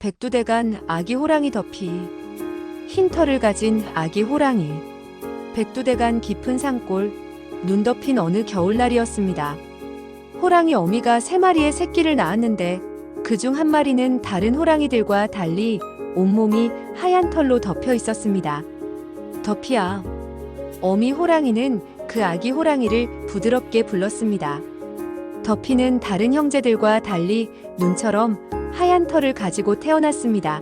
백두대간 아기 호랑이 덮이 흰 털을 가진 아기 호랑이 백두대간 깊은 산골 눈 덮인 어느 겨울날이었습니다. 호랑이 어미가 세 마리의 새끼를 낳았는데 그 중 한 마리는 다른 호랑이들과 달리 온몸이 하얀 털로 덮여 있었습니다. 덮이야. 어미 호랑이는 그 아기 호랑이를 부드럽게 불렀습니다. 덮이는 다른 형제들과 달리 눈처럼 하얀 털을 가지고 태어났습니다.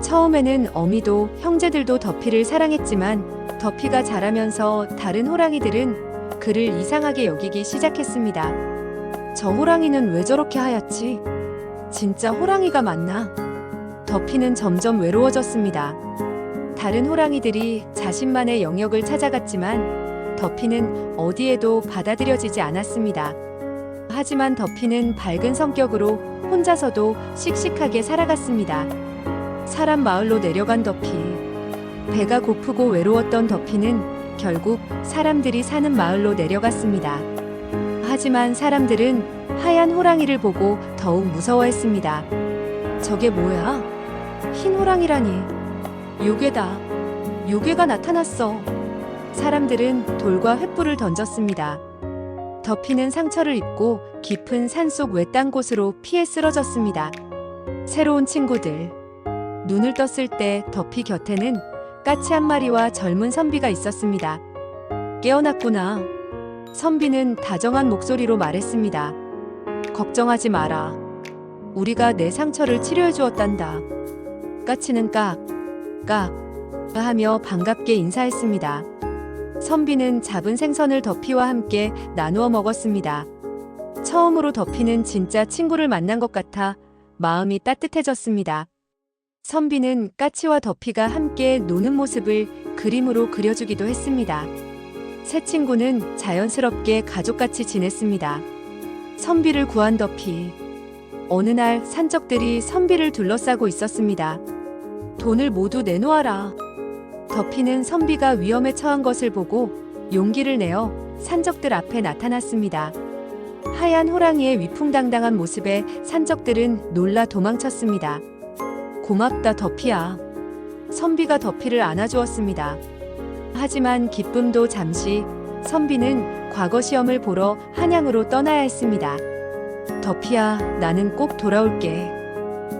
처음에는 어미도 형제들도 덮이를 사랑했지만 덮이가 자라면서 다른 호랑이들은 그를 이상하게 여기기 시작했습니다. 저 호랑이는 왜 저렇게 하얗지? 진짜 호랑이가 맞나? 덮이는 점점 외로워졌습니다. 다른 호랑이들이 자신만의 영역을 찾아갔지만 덮이는 어디에도 받아들여지지 않았습니다. 하지만 덮이는 밝은 성격으로 혼자서도 씩씩하게 살아갔습니다. 사람 마을로 내려간 덮이. 배가 고프고 외로웠던 덮이는 결국 사람들이 사는 마을로 내려갔습니다. 하지만 사람들은 하얀 호랑이를 보고 더욱 무서워했습니다. 저게 뭐야? 흰 호랑이라니. 요괴다. 요괴가 나타났어. 사람들은 돌과 횃불을 던졌습니다. 덮이는 상처를 입고 깊은 산속 외딴 곳으로 피해 쓰러졌습니다. 새로운 친구들. 눈을 떴을 때 덮이 곁에는 까치 한 마리와 젊은 선비가 있었습니다. 깨어났구나. 선비는 다정한 목소리로 말했습니다. 걱정하지 마라. 우리가 내 상처를 치료해 주었단다. 까치는 깍, 깍, 하며 반갑게 인사했습니다. 선비는 잡은 생선을 덮이와 함께 나누어 먹었습니다. 처음으로 덮이는 진짜 친구를 만난 것 같아 마음이 따뜻해졌습니다. 선비는 까치와 덮이가 함께 노는 모습을 그림으로 그려주기도 했습니다. 새 친구는 자연스럽게 가족같이 지냈습니다. 선비를 구한 덮이. 어느 날 산적들이 선비를 둘러싸고 있었습니다. 돈을 모두 내놓아라. 덮이는 선비가 위험에 처한 것을 보고 용기를 내어 산적들 앞에 나타났습니다. 하얀 호랑이의 위풍당당한 모습에 산적들은 놀라 도망쳤습니다. 고맙다 덮이야. 선비가 덮이를 안아주었습니다. 하지만 기쁨도 잠시 선비는 과거 시험을 보러 한양으로 떠나야 했습니다. 덮이야, 나는 꼭 돌아올게.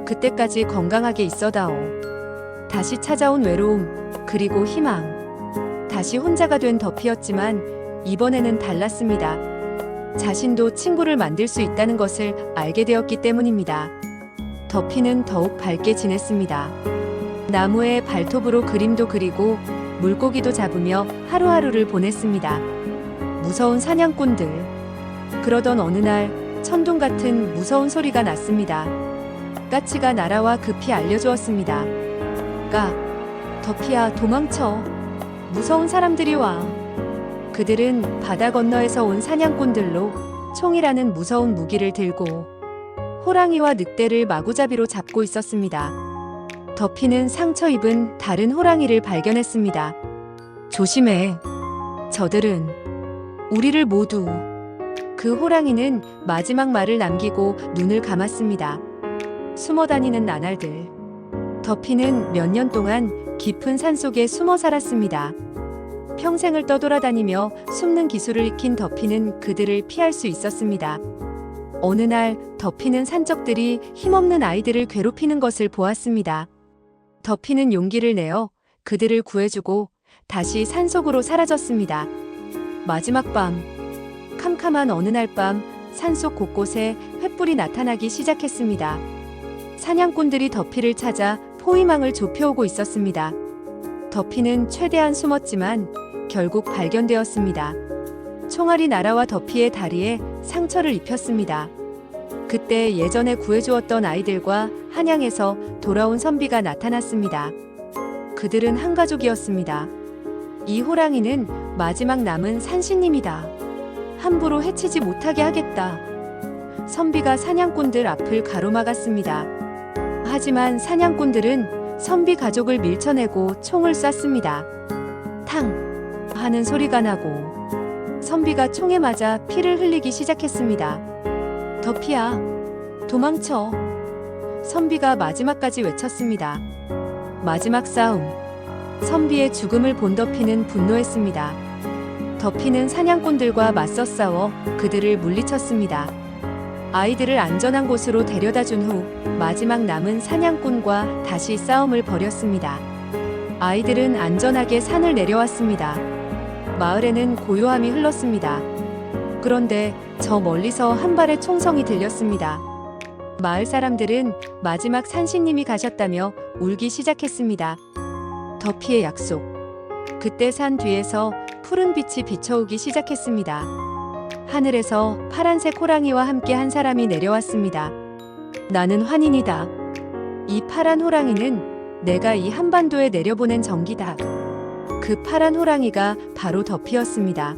그때까지 건강하게 있어다오. 다시 찾아온 외로움, 그리고 희망. 다시 혼자가 된 덮이였지만 이번에는 달랐습니다. 자신도 친구를 만들 수 있다는 것을 알게 되었기 때문입니다. 덮이는 더욱 밝게 지냈습니다. 나무에 발톱으로 그림도 그리고 물고기도 잡으며 하루하루를 보냈습니다. 무서운 사냥꾼들. 그러던 어느 날 천둥 같은 무서운 소리가 났습니다. 까치가 날아와 급히 알려주었습니다. 까, 덮이야 도망쳐. 무서운 사람들이 와. 그들은 바다 건너에서 온 사냥꾼들로 총이라는 무서운 무기를 들고 호랑이와 늑대를 마구잡이로 잡고 있었습니다. 덮이는 상처 입은 다른 호랑이를 발견했습니다. 조심해. 저들은 우리를 모두. 그 호랑이는 마지막 말을 남기고 눈을 감았습니다. 숨어 다니는 나날들. 덮이는 몇 년 동안 깊은 산 속에 숨어 살았습니다. 평생을 떠돌아다니며 숨는 기술을 익힌 덮이는 그들을 피할 수 있었습니다. 어느 날 덮이는 산적들이 힘없는 아이들을 괴롭히는 것을 보았습니다. 덮이는 용기를 내어 그들을 구해주고 다시 산속으로 사라졌습니다. 마지막 밤, 캄캄한 어느 날 밤 산속 곳곳에 횃불이 나타나기 시작했습니다. 사냥꾼들이 덮이를 찾아 포위망을 좁혀오고 있었습니다. 덮이는 최대한 숨었지만 결국 발견되었습니다. 총알이 날아와 덮이의 다리에 상처를 입혔습니다. 그때 예전에 구해주었던 아이들과 한양에서 돌아온 선비가 나타났습니다. 그들은 한 가족이었습니다. 이 호랑이는 마지막 남은 산신님이다. 함부로 해치지 못하게 하겠다. 선비가 사냥꾼들 앞을 가로막았습니다. 하지만 사냥꾼들은 선비 가족을 밀쳐내고 총을 쐈습니다. 탕! 하는 소리가 나고 선비가 총에 맞아 피를 흘리기 시작했습니다. 덮이야, 도망쳐. 선비가 마지막까지 외쳤습니다. 마지막 싸움. 선비의 죽음을 본 더피는 분노했습니다. 더피는 사냥꾼들과 맞서 싸워 그들을 물리쳤습니다. 아이들을 안전한 곳으로 데려다 준 후 마지막 남은 사냥꾼과 다시 싸움을 벌였습니다. 아이들은 안전하게 산을 내려왔습니다. 마을에는 고요함이 흘렀습니다. 그런데 저 멀리서 한 발의 총성이 들렸습니다. 마을 사람들은 마지막 산신님이 가셨다며 울기 시작했습니다. 더피의 약속. 그때 산 뒤에서 푸른 빛이 비춰오기 시작했습니다. 하늘에서 파란색 호랑이와 함께 한 사람이 내려왔습니다. 나는 환인이다. 이 파란 호랑이는 내가 이 한반도에 내려보낸 전기다. 그 파란 호랑이가 바로 더피였습니다.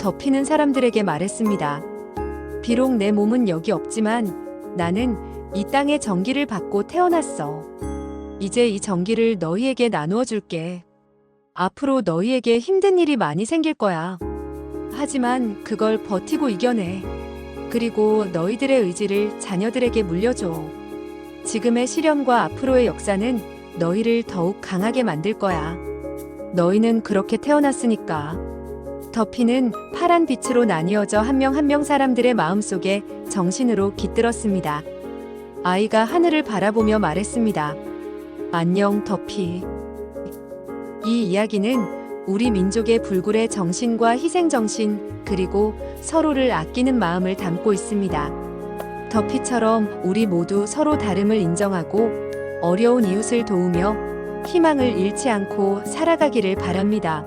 더피는 사람들에게 말했습니다. 비록 내 몸은 여기 없지만 나는 이 땅의 전기를 받고 태어났어. 이제 이 전기를 너희에게 나누어 줄게. 앞으로 너희에게 힘든 일이 많이 생길 거야. 하지만 그걸 버티고 이겨내. 그리고 너희들의 의지를 자녀들에게 물려줘. 지금의 시련과 앞으로의 역사는 너희를 더욱 강하게 만들 거야. 너희는 그렇게 태어났으니까. 더피는 파란 빛으로 나뉘어져 한명 한 명 사람들의 마음속에 정신으로 깃들었습니다. 아이가 하늘을 바라보며 말했습니다. 안녕, 더피. 이 이야기는 우리 민족의 불굴의 정신과 희생 정신, 그리고 서로를 아끼는 마음을 담고 있습니다. 더피처럼 우리 모두 서로 다름을 인정하고 어려운 이웃을 도우며 희망을 잃지 않고 살아가기를 바랍니다.